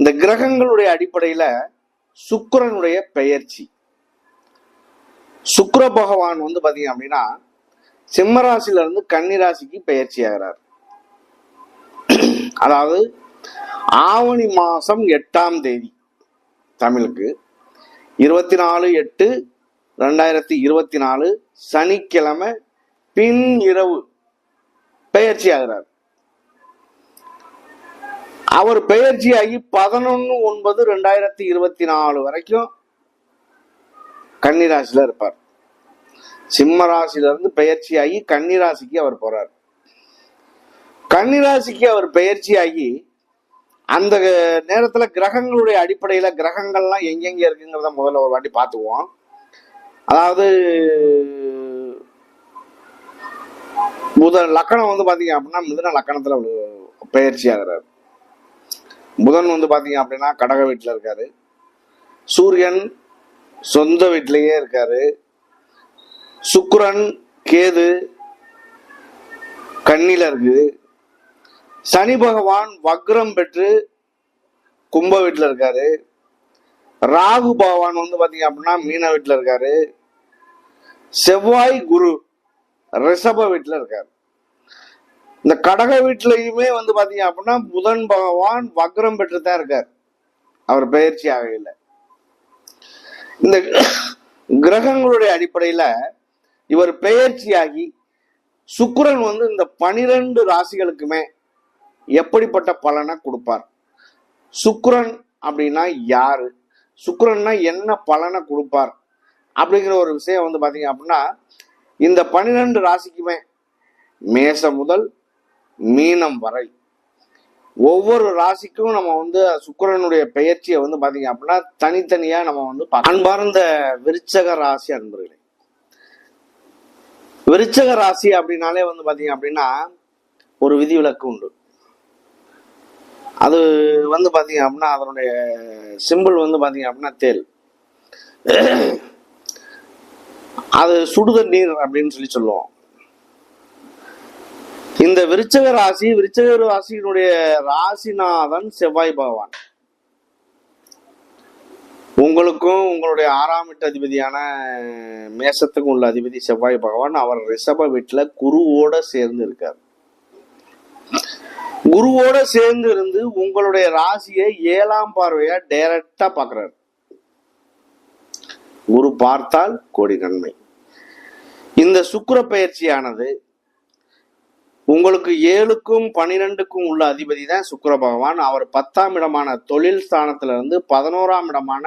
இந்த கிரகங்களுடைய அடிப்படையில சுக்கரனுடைய பெயர்ச்சி. சுக்கர பகவான் வந்து பாத்தீங்க அப்படின்னா சிம்மராசில இருந்து கன்னிராசிக்கு பெயர்ச்சி ஆகிறார். அதாவது ஆவணி மாசம் எட்டாம் தேதி தமிழுக்கு இருபத்தி நாலு எட்டு ரெண்டாயிரத்தி இருபத்தி நாலு சனிக்கிழமை பின் இரவு பெயர்ச்சி ஆகிறார். அவர் பெயர்ச்சியாகி பதினொன்னு ஒன்பது ரெண்டாயிரத்தி இருபத்தி நாலு வரைக்கும் கன்னிராசியில இருப்பார். சிம்ம ராசியில இருந்து பெயர்ச்சியாகி கன்னிராசிக்கு அவர் போறார். கன்னிராசிக்கு அவர் பெயர்ச்சியாகி அந்த நேரத்துல கிரகங்களுடைய அடிப்படையில கிரகங்கள்லாம் எங்கெங்க இருக்குங்கிறத முதல்ல ஒரு வாட்டி பார்த்துக்குவோம். அதாவது புத லக்கணம் வந்து பாத்தீங்க அப்படின்னா மிதன லக்கணத்துல பெயர்ச்சி ஆகிறார் புதன் வந்து பார்த்தீங்க அப்படின்னா கடக வீட்டில் இருக்காரு. சூரியன் சொந்த வீட்டிலேயே இருக்காரு. சுக்கரன் கேது கண்ணில இருக்குது சனி பகவான் வக்ரம் பெற்று கும்ப வீட்டில் இருக்காரு. ராகு பகவான் வந்து பார்த்தீங்க அப்படின்னா மீன வீட்டில் இருக்காரு. செவ்வாய் குரு ரிஷப வீட்டில் இருக்காரு. இந்த கடக வீட்டிலையுமே வந்து பாத்தீங்க அப்படின்னா புதன் பகவான் வக்ரம் பெற்று தான் இருக்கார். அவர் பயிற்சி ஆகையில் இந்த கிரகங்களுடைய அடிப்படையில இவர் பெயர்ச்சியாகி சுக்கரன் வந்து இந்த பனிரெண்டு ராசிகளுக்குமே எப்படிப்பட்ட பலனை கொடுப்பார்? சுக்கரன் அப்படின்னா யாரு? சுக்கரன்னா என்ன பலனை கொடுப்பார்? அப்படிங்கிற ஒரு விஷயம் வந்து பாத்தீங்க அப்படின்னா இந்த பனிரெண்டு ராசிக்குமே மேசம் முதல் மீனம் வரை. ஒவ்வொரு ராசிக்கும் நம்ம வந்து சுக்கரனுடைய பெயர்ச்சியை வந்து பாத்தீங்க அப்படின்னா தனித்தனியா நம்ம வந்து அன்பார்ந்த விருச்சக ராசி அன்பர்களே. விருச்சக ராசி அப்படின்னாலே வந்து பாத்தீங்க அப்படின்னா ஒரு விதிவிலக்கு உண்டு. அது வந்து பாத்தீங்க அப்படின்னா அதனுடைய சிம்பிள் வந்து பாத்தீங்க அப்படின்னா தேல் அது சுடுதல் நீர் அப்படின்னு சொல்லி சொல்லுவோம். இந்த விருச்சக ராசி விருச்சக ராசியினுடைய ராசிநாதன் செவ்வாய் பகவான். உங்களுக்கும் உங்களுடைய ஆறாம் வீட்டு அதிபதியான மேசத்துக்கும் உள்ள அதிபதி செவ்வாய் பகவான் அவர் ரிஷப வீட்டுல குருவோட சேர்ந்து இருக்கார். குருவோட சேர்ந்து இருந்து உங்களுடைய ராசியை ஏழாம் பார்வையா டைரக்டா பாக்குறாரு. குரு பார்த்தால் கோடி நன்மை. இந்த சுக்கிர பயிற்சியானது உங்களுக்கு ஏழுக்கும் பனிரெண்டுக்கும் உள்ள அதிபதி தான் சுக்கர பகவான். அவர் பத்தாம் இடமான தொழில் ஸ்தானத்துல இருந்து பதினோராம் இடமான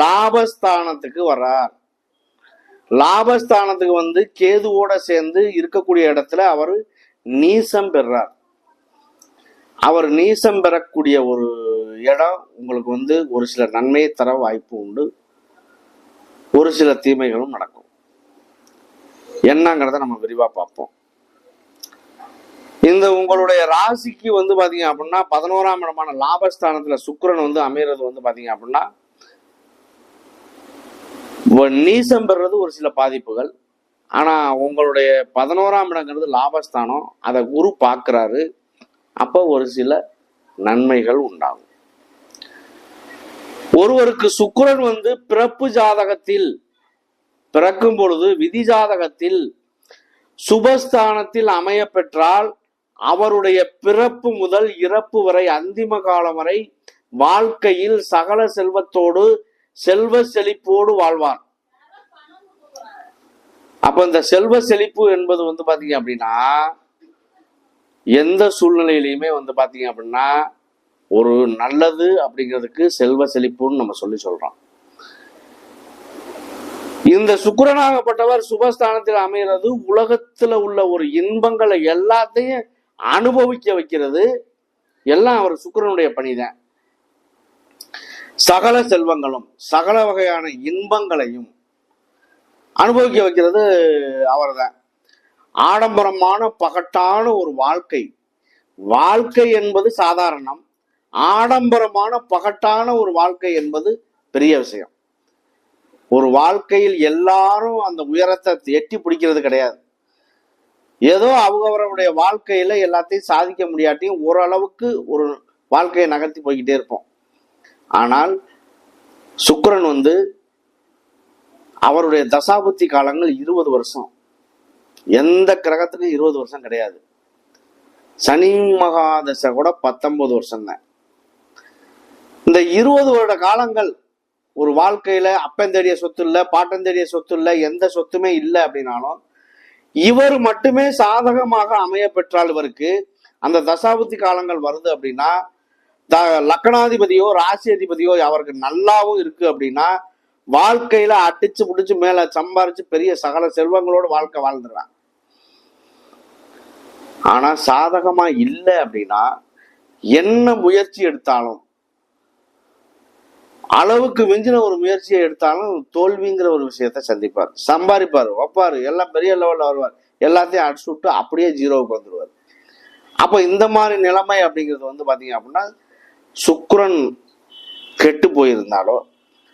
லாபஸ்தானத்துக்கு வர்றார். லாபஸ்தானத்துக்கு வந்து கேதுவோட சேர்ந்து இருக்கக்கூடிய இடத்துல அவர் நீசம் பெறார் அவர் நீசம் பெறக்கூடிய ஒரு இடம் உங்களுக்கு வந்து ஒரு சில நன்மையை தர வாய்ப்பு உண்டு. ஒரு சில தீமைகளும் நடக்கும். என்னங்கிறத நம்ம விரிவாக பார்ப்போம். இந்த உங்களுடைய ராசிக்கு வந்து பாத்தீங்க அப்படின்னா பதினோராம் இடமான லாபஸ்தானத்துல சுக்கரன் வந்து அமைகிறது வந்து பாத்தீங்க அப்படின்னா நீசம் பெறுறது ஒரு சில பாதிப்புகள். ஆனா உங்களுடைய பதினோராம் இடங்கிறது லாபஸ்தானம். அதை குரு பார்க்குறாரு. அப்போ ஒரு சில நன்மைகள் உண்டாகும். ஒருவருக்கு சுக்கரன் வந்து பிறப்பு ஜாதகத்தில் பிறக்கும் பொழுது விதி ஜாதகத்தில் சுபஸ்தானத்தில் அமைய பெற்றால் அவருடைய பிறப்பு முதல் இறப்பு வரை அந்திம காலம் வரை வாழ்க்கையில் சகல செல்வத்தோடு செல்வ செழிப்போடு வாழ்வார். அப்ப இந்த செல்வ செழிப்பு என்பது வந்து பாத்தீங்க அப்படின்னா எந்த சூழ்நிலையிலையுமே வந்து பாத்தீங்க அப்படின்னா ஒரு நல்லது அப்படிங்கிறதுக்கு செல்வ செழிப்புன்னு நம்ம சொல்லி சொல்றோம். இந்த சுக்கரனாகப்பட்டவர் சுபஸ்தானத்தில் அமைகிறது உலகத்துல உள்ள ஒரு இன்பங்களை எல்லாத்தையும் அனுபவிக்க வைக்கிறது. எல்லாம் அவர் சுக்கிரனுடைய பணிதான். சகல செல்வங்களும் சகல வகையான இன்பங்களையும் அனுபவிக்க வைக்கிறது அவர்தான். ஆடம்பரமான பகட்டான ஒரு வாழ்க்கை. வாழ்க்கை என்பது சாதாரணம். ஆடம்பரமான பகட்டான ஒரு வாழ்க்கை என்பது பெரிய விஷயம். ஒரு வாழ்க்கையில் எல்லாரும் அந்த உயரத்தை எட்டி பிடிக்கிறது கிடையாது. ஏதோ அவங்கவருடைய வாழ்க்கையில எல்லாத்தையும் சாதிக்க முடியாட்டியும் ஓரளவுக்கு ஒரு வாழ்க்கையை நகர்த்தி போய்கிட்டே இருப்போம். ஆனால் சுக்கரன் வந்து அவருடைய தசாபுத்தி காலங்கள் இருபது வருஷம். எந்த கிரகத்துக்கும் இருபது வருஷம் கிடையாது. சனி மகாதசை கூட பத்தொன்பது வருஷம் தான் இந்த இருபது வருட காலங்கள் ஒரு வாழ்க்கையில அப்பன் தேடிய சொத்து இல்லை பாட்டன் தேடிய சொத்து இல்லை எந்த சொத்துமே இல்லை அப்படின்னாலும் இவர் மட்டுமே சாதகமாக அமைய பெற்றால் இவருக்கு அந்த தசாபுத்தி காலங்கள் வருது அப்படின்னா த- லக்னாதிபதியோ ராசி அதிபதியோ அவருக்கு நல்லாவும் இருக்கு அப்படின்னா வாழ்க்கையில அடிச்சு புடிச்சு மேல சம்பாரிச்சு பெரிய சகல செல்வங்களோட வாழ்க்கை வாழ்ந்துடுறாங்க. ஆனா சாதகமா இல்லை அப்படின்னா என்ன முயற்சி எடுத்தாலும் அளவுக்கு மிஞ்சின ஒரு முயற்சியை எடுத்தாலும் தோல்விங்கிற ஒரு விஷயத்த சந்திப்பார். சம்பாதிப்பார் வைப்பார் எல்லாம் பெரிய லெவலில் வருவார். எல்லாத்தையும் அடிச்சு விட்டு அப்படியே ஜீரோவுக்கு வந்துடுவார் அப்போ இந்த மாதிரி நிலைமை அப்படிங்கிறது வந்து பார்த்தீங்க அப்படின்னா சுக்ரன் கெட்டு போயிருந்தாலோ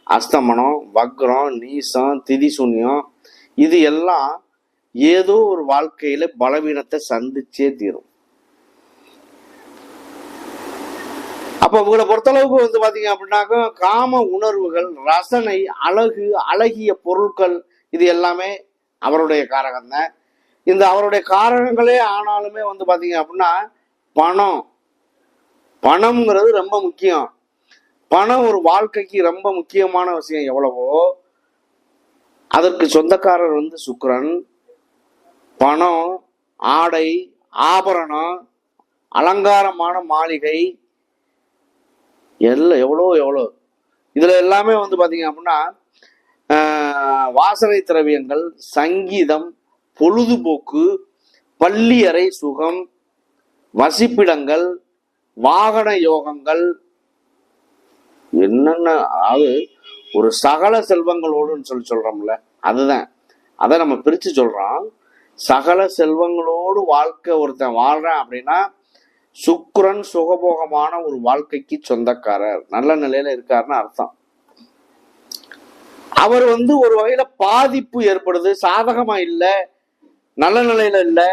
அஸ்தமனம் வக்ரம் நீசம் திதி சூன்யம் இது எல்லாம் ஏதோ ஒரு வாழ்க்கையில பலவீனத்தை சந்திச்சே தீரும். அப்போ உங்களை பொறுத்தளவுக்கு வந்து பார்த்தீங்க அப்படின்னாக்கா காம உணர்வுகள் ரசனை அழகு அழகிய பொருட்கள் இது எல்லாமே அவருடைய காரகம் தான். இந்த அவருடைய காரகங்களே ஆனாலுமே வந்து பார்த்தீங்க அப்படின்னா பணம். பணம்ங்கிறது ரொம்ப முக்கியம். பணம் ஒரு வாழ்க்கைக்கு ரொம்ப முக்கியமான விஷயம் எவ்வளவோ. அதற்கு சொந்தக்காரர் வந்து சுக்ரன் பணம் ஆடை ஆபரணம் அலங்காரமான மாளிகை எல்லாம் எவ்வளோ எவ்வளோ? இதில் எல்லாமே வந்து பார்த்தீங்க அப்படின்னா வாசனை திரவியங்கள் சங்கீதம் பொழுதுபோக்கு பள்ளி அறை சுகம் வசிப்பிடங்கள் வாகன யோகங்கள். என்னென்ன அதாவது ஒரு சகல செல்வங்களோடுன்னு சொல்லி சொல்கிறோம்ல அதுதான். அதை நம்ம பிரித்து சொல்கிறோம் சகல செல்வங்களோடு வாழ்க்கை ஒருத்தன் வாழ்கிறேன் அப்படின்னா சுக்ரன் சுகபோகமான ஒரு வாழ்க்கைக்கு சொந்தக்காரர். நல்ல நிலையில இருக்காருன்னு அர்த்தம். அவர் வந்து ஒரு வகையில பாதிப்பு ஏற்படுது சாதகமா இல்லை நல்ல நிலையில இல்லை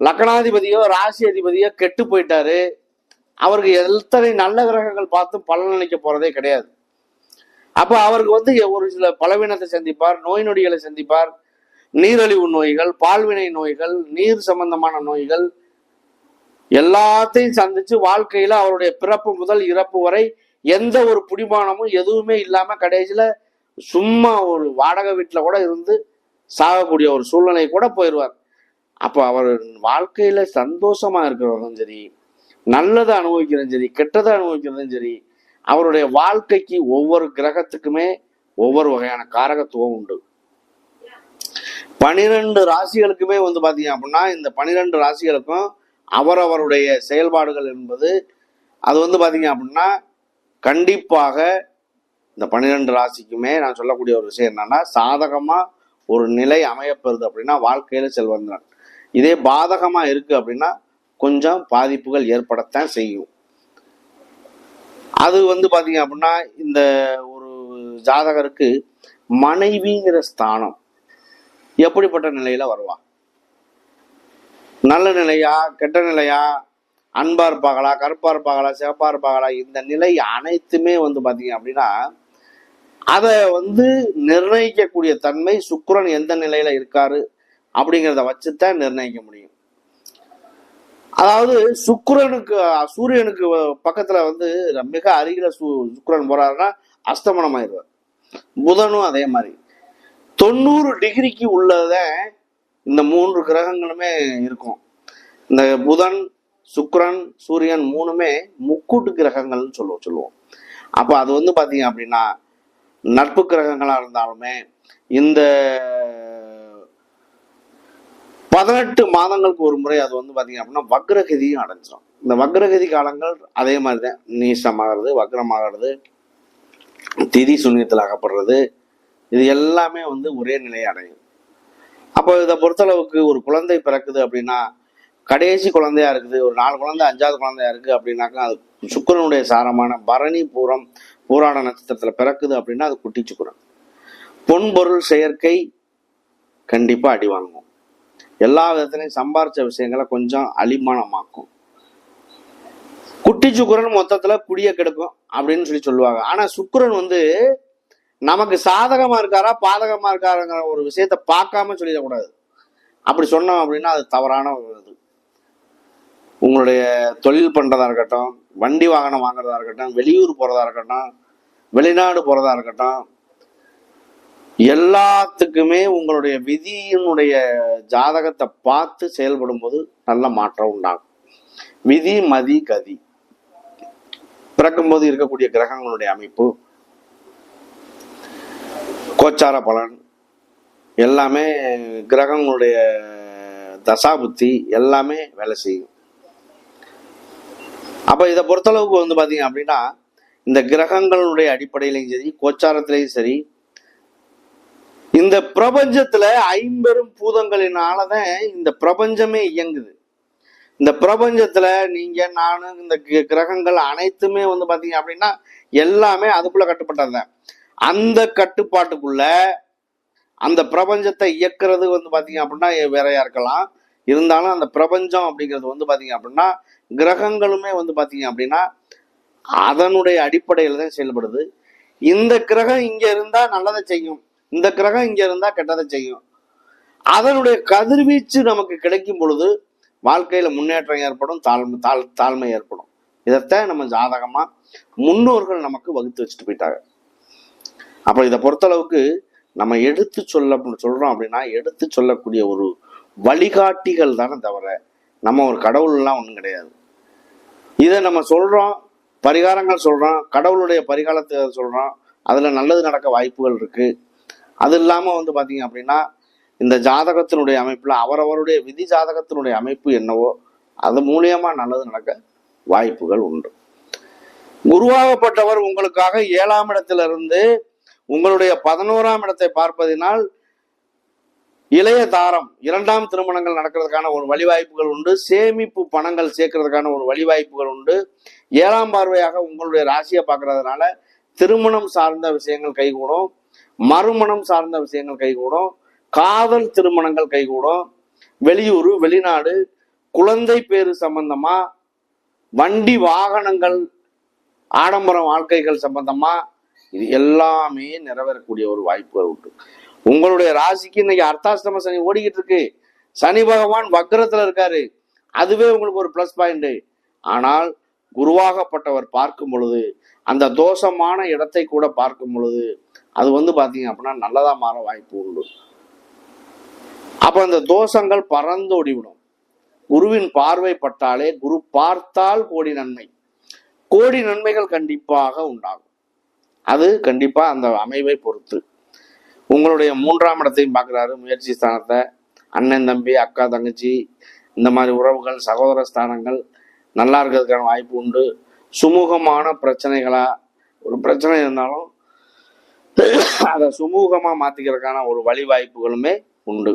லக்னாதிபதியோ ராசி அதிபதியோ கெட்டு போயிட்டாரு. அவருக்கு எத்தனை நல்ல கிரகங்கள் பார்த்தும் பலனளிக்க போறதே கிடையாது. அப்ப அவருக்கு வந்து ஒரு சில பலவீனத்தை சந்திப்பார் நோய் நொடிகளை சந்திப்பார். நீரழிவு நோய்கள் பால்வினை நோய்கள் நீர் சம்பந்தமான நோய்கள் எல்லாத்தையும் சந்திச்சு வாழ்க்கையில அவருடைய பிறப்பு முதல் இறப்பு வரை எந்த ஒரு புடிமானமும் எதுவுமே இல்லாம கடைசியில சும்மா ஒரு வாடகை வீட்டுல கூட இருந்து சாகக்கூடிய ஒரு சூழ்நிலை கூட போயிடுவார் அப்போ அவர் வாழ்க்கையில சந்தோஷமா இருக்கிறதும் சரி நல்லதை அனுபவிக்கிறதும் சரி கெட்டதை அனுபவிக்கிறதும் சரி அவருடைய வாழ்க்கைக்கு ஒவ்வொரு கிரகத்துக்குமே ஒவ்வொரு வகையான காரகத்துவம் உண்டு. பனிரெண்டு ராசிகளுக்குமே வந்து பாத்தீங்க அப்படின்னா இந்த பனிரெண்டு ராசிகளுக்கும் அவரவருடைய செயல்பாடுகள் என்பது அது வந்து பார்த்தீங்க அப்படின்னா கண்டிப்பாக இந்த பன்னிரெண்டு ராசிக்குமே நான் சொல்லக்கூடிய ஒரு விஷயம் என்னன்னா சாதகமாக ஒரு நிலை அமையப்பெறுது அப்படின்னா வாழ்க்கையில் செல்வந்தன். இதே பாதகமாக இருக்குது அப்படின்னா கொஞ்சம் பாதிப்புகள் ஏற்படத்தான் செய்யும். அது வந்து பார்த்தீங்க அப்படின்னா இந்த ஒரு ஜாதகருக்கு மனைவிங்கிற ஸ்தானம் எப்படிப்பட்ட நிலையில் வருவா? நல்ல நிலையா கெட்ட நிலையா அன்பா இருப்பாங்களா கருப்பா இருப்பாங்களா சிவப்பா இருப்பாங்களா இந்த நிலை அனைத்துமே வந்து பாத்தீங்க அப்படின்னா அதை வந்து நிர்ணயிக்கக்கூடிய தன்மை சுக்கரன் எந்த நிலையில இருக்காரு அப்படிங்கிறத வச்சுதான் நிர்ணயிக்க முடியும். அதாவது சுக்கரனுக்கு சூரியனுக்கு பக்கத்துல வந்து மிக அருகில சு சுக்கரன் போறாருன்னா அஸ்தமனம் ஆயிடுவார் புதனும் அதே மாதிரி. தொண்ணூறு டிகிரிக்கு உள்ளதை இந்த மூன்று கிரகங்களுமே இருக்கும். இந்த புதன் சுக்ரன் சூரியன் மூணுமே முக்கூட்டு கிரகங்கள்னு சொல்லுவோம் சொல்லுவோம். அப்போ அது வந்து பார்த்தீங்க அப்படின்னா நட்பு கிரகங்களாக இருந்தாலுமே இந்த பதினெட்டு மாதங்களுக்கு ஒரு முறை அது வந்து பார்த்தீங்க அப்படின்னா வக்ரகதியும் அடைஞ்சிடும் இந்த வக்ரகதி காலங்கள் அதே மாதிரி தான் நீசமாகிறது வக்ரமாகிறது திதி சுண்ணியத்தில் அகப்படுறது இது எல்லாமே வந்து ஒரே நிலையை அடையும். அப்போ இதை பொறுத்தளவுக்கு ஒரு குழந்தை பிறக்குது அப்படின்னா கடைசி குழந்தையா இருக்குது ஒரு நாலு குழந்தை அஞ்சாவது குழந்தையா இருக்கு அப்படின்னாக்கா அது சுக்கிரனுடைய சாரமான பரணி பூரம் பூராட நட்சத்திரத்துல பிறக்குது அப்படின்னா அது குட்டி சுக்கரன். பொன்பொருள் செயற்கை கண்டிப்பா அடி வாங்கும். எல்லா விதத்திலையும் சம்பாரிச்ச விஷயங்களை கொஞ்சம் அலிமானமாக்கும் குட்டி சுக்கரன் மொத்தத்துல குடிய கெடுக்கும் அப்படின்னு சொல்லி சொல்லுவாங்க. ஆனா சுக்கிரன் வந்து நமக்கு சாதகமா இருக்காரா பாதகமா இருக்காருங்கிற ஒரு விஷயத்த பார்க்காம சொல்லிடக்கூடாது. அப்படி சொன்னோம் அப்படின்னா அது தவறான ஒரு இது. உங்களுடைய தொழில் பண்ணுறதா இருக்கட்டும் வண்டி வாகனம் வாங்குறதா இருக்கட்டும் வெளியூர் போறதா இருக்கட்டும் வெளிநாடு போறதா இருக்கட்டும் எல்லாத்துக்குமே உங்களுடைய விதியினுடைய ஜாதகத்தை பார்த்து செயல்படும் போது நல்ல மாற்றம் உண்டாகும். விதி மதி கதி. பிறக்கும்போது இருக்கக்கூடிய கிரகங்களுடைய அமைப்பு கோச்சார பலன் எல்லாமே கிரகங்களுடைய தசாபுத்தி எல்லாமே வேலை செய்யும். அப்போ இதை பொறுத்தளவுக்கு வந்து பார்த்தீங்க அப்படின்னா இந்த கிரகங்களுடைய அடிப்படையிலையும் சரி கோச்சாரத்திலையும் சரி இந்த பிரபஞ்சத்தில் ஐம்பெரும் பூதங்களினால தான் இந்த பிரபஞ்சமே இயங்குது. இந்த பிரபஞ்சத்தில் நீங்கள் நானும் இந்த கிரகங்கள் அனைத்துமே வந்து பார்த்தீங்க அப்படின்னா எல்லாமே அதுக்குள்ளே கட்டுப்பட்டதுதான். அந்த கட்டுப்பாட்டுக்குள்ள அந்த பிரபஞ்சத்தை இயக்குறது வந்து பாத்தீங்க அப்படின்னா வேறையா இருக்கலாம் இருந்தாலும் அந்த பிரபஞ்சம் அப்படிங்கிறது வந்து பாத்தீங்க அப்படின்னா கிரகங்களுமே வந்து பாத்தீங்க அப்படின்னா அதனுடைய அடிப்படையில தான் செயல்படுது. இந்த கிரகம் இங்க இருந்தா நல்லதை செய்யும். இந்த கிரகம் இங்க இருந்தா கெட்டதை செய்யும். அதனுடைய கதிர்வீச்சு நமக்கு கிடைக்கும் பொழுது வாழ்க்கையில முன்னேற்றம் ஏற்படும் தாழ்மை தாழ் தாழ்மை ஏற்படும். இதைத்தான் நம்ம ஜாதகமா முன்னோர்கள் நமக்கு வகுத்து வச்சுட்டு போயிட்டாங்க. அப்ப இதை பொறுத்தளவுக்கு நம்ம எடுத்து சொல்ல சொல்றோம் அப்படின்னா எடுத்து சொல்லக்கூடிய ஒரு வழிகாட்டிகள் தானே தவிர நம்ம ஒரு கடவுள்லாம் ஒன்றும் கிடையாது. இதை நம்ம சொல்றோம் பரிகாரங்கள் சொல்றோம் கடவுளுடைய பரிகாரத்தை சொல்றோம் அதுல நல்லது நடக்க வாய்ப்புகள் இருக்கு. அது இல்லாம வந்து பாத்தீங்க அப்படின்னா இந்த ஜாதகத்தினுடைய அமைப்புல அவரவருடைய விதி ஜாதகத்தினுடைய அமைப்பு என்னவோ அது மூலியமா நல்லது நடக்க வாய்ப்புகள் உண்டு. உருவாகப்பட்டவர் உங்களுக்காக ஏழாம் இடத்திலிருந்து உங்களுடைய பதினோராம் இடத்தை பார்ப்பதினால் இளைய தாரம் இரண்டாம் திருமணங்கள் நடக்கிறதுக்கான ஒரு வழிவாய்ப்புகள் உண்டு. சேமிப்பு பணங்கள் சேர்க்கறதுக்கான ஒரு வழிவாய்ப்புகள் உண்டு. ஏழாம் பார்வையாக உங்களுடைய ராசியை பார்க்கறதுனால திருமணம் சார்ந்த விஷயங்கள் கைகூடும். மறுமணம் சார்ந்த விஷயங்கள் கைகூடும். காதல் திருமணங்கள் கைகூடும். வெளியூர் வெளிநாடு குழந்தை பேரு சம்பந்தமா வண்டி வாகனங்கள் ஆடம்பர வாழ்க்கைகள் சம்பந்தமா இது எல்லாமே நிறைவேறக்கூடிய ஒரு வாய்ப்புகள் உண்டு. உங்களுடைய ராசிக்கு இன்னைக்கு அர்த்தாஷ்டம சனி ஓடிக்கிட்டு இருக்கு. சனி பகவான் வக்ரத்துல இருக்காரு. அதுவே உங்களுக்கு ஒரு ப்ளஸ் பாயிண்ட் ஆனால் குருவாகப்பட்டவர் பார்க்கும் பொழுது அந்த தோஷமான இடத்தை கூட பார்க்கும் பொழுது அது வந்து பாத்தீங்க அப்படின்னா நல்லதா மாற வாய்ப்பு உண்டு. அப்ப அந்த தோஷங்கள் பறந்து ஓடிவிடும். குருவின் பார்வை பட்டாலே குரு பார்த்தால் கோடி நன்மை. கோடி நன்மைகள் கண்டிப்பாக உண்டாகும். அது கண்டிப்பாக அந்த அமைவை பொறுத்து. உங்களுடைய மூன்றாம் இடத்தையும் பார்க்குறாரு. முயற்சி ஸ்தானத்தை அண்ணன் தம்பி அக்கா தங்கச்சி இந்த மாதிரி உறவுகள் சகோதர ஸ்தானங்கள் நல்லா இருக்கிறதுக்கான வாய்ப்பு உண்டு. சுமூகமான பிரச்சனைகளா ஒரு பிரச்சனை இருந்தாலும் அதை சுமூகமாக மாற்றிக்கிறதுக்கான ஒரு வழி வாய்ப்புகளுமே உண்டு.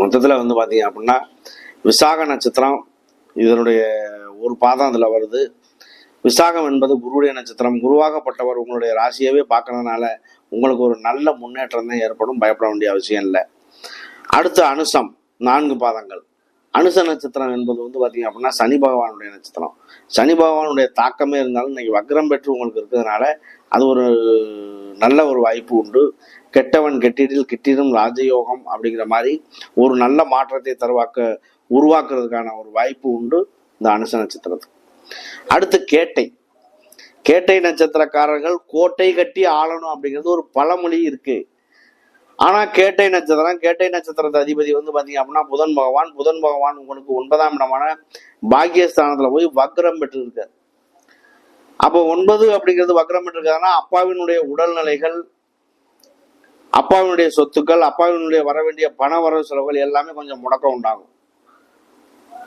மொத்தத்தில் வந்து பார்த்தீங்க அப்படின்னா விசாக நட்சத்திரம் இதனுடைய ஒரு பாதம் அதில் வருது. விசாகம் என்பது குருவுடைய நட்சத்திரம். குருவாகப்பட்டவர் உங்களுடைய ராசியவே பார்க்கறதுனால உங்களுக்கு ஒரு நல்ல முன்னேற்றம் தான் ஏற்படும். பயப்பட வேண்டிய அவசியம் இல்லை. அடுத்து அனுசம் நான்கு பாதங்கள். அனுச நட்சத்திரம் என்பது வந்து பார்த்தீங்க அப்படின்னா சனி பகவானுடைய நட்சத்திரம். சனி பகவானுடைய தாக்கமே இருந்தாலும் இன்னைக்கு வக்ரம் பெற்று உங்களுக்கு இருக்கிறதுனால அது ஒரு நல்ல ஒரு வாய்ப்பு உண்டு. கெட்டவன் கெட்டிடில் கிட்டிடும் ராஜயோகம் அப்படிங்கிற மாதிரி ஒரு நல்ல மாற்றத்தை தருவாக்க உருவாக்குறதுக்கான ஒரு வாய்ப்பு உண்டு இந்த அனுச நட்சத்திரத்துக்கு. அடுத்து கேட்டை. கேட்டை நட்சத்திரக்காரர்கள் கோட்டை கட்டி ஆளணும் அப்படிங்கிறது ஒரு பழமொழி இருக்கு. ஆனா கேட்டை நட்சத்திரம் கேட்டை நட்சத்திரத்து அதிபதி வந்து பாத்தீங்க அப்படின்னா புதன் பகவான். புதன் பகவான் உங்களுக்கு ஒன்பதாம் இடமான பாக்கியஸ்தானத்துல போய் வக்ரம் பெற்று இருக்காரு அப்போ ஒன்பது அப்படிங்கிறது வக்ரம் பெற்று இருக்காருன்னா அப்பாவினுடைய உடல்நிலைகள் அப்பாவினுடைய சொத்துக்கள் அப்பாவினுடைய வர வேண்டிய பண வரவு செலவுகள் எல்லாமே கொஞ்சம் முடக்கம் உண்டாகும்.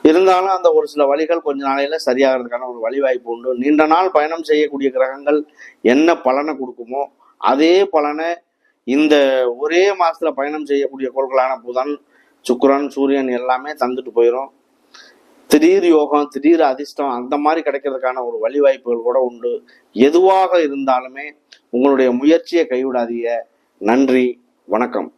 இருந்தாலும் அந்த ஒரு சில வழிகள் கொஞ்ச நாளையில சரியாகிறதுக்கான ஒரு வழிவாய்ப்பு உண்டு. நீண்ட நாள் பயணம் செய்யக்கூடிய கிரகங்கள் என்ன பலனை கொடுக்குமோ அதே பலனை இந்த ஒரே மாசத்துல பயணம் செய்யக்கூடிய கோள்களான புதன் சுக்கரன் சூரியன் எல்லாமே தந்துட்டு போயிடும் திடீர் யோகம் திடீர் அதிர்ஷ்டம் அந்த மாதிரி கிடைக்கிறதுக்கான ஒரு வழிவாய்ப்புகள் கூட உண்டு. எதுவாக இருந்தாலுமே உங்களுடைய முயற்சியை கைவிடாதீங்க. நன்றி வணக்கம்.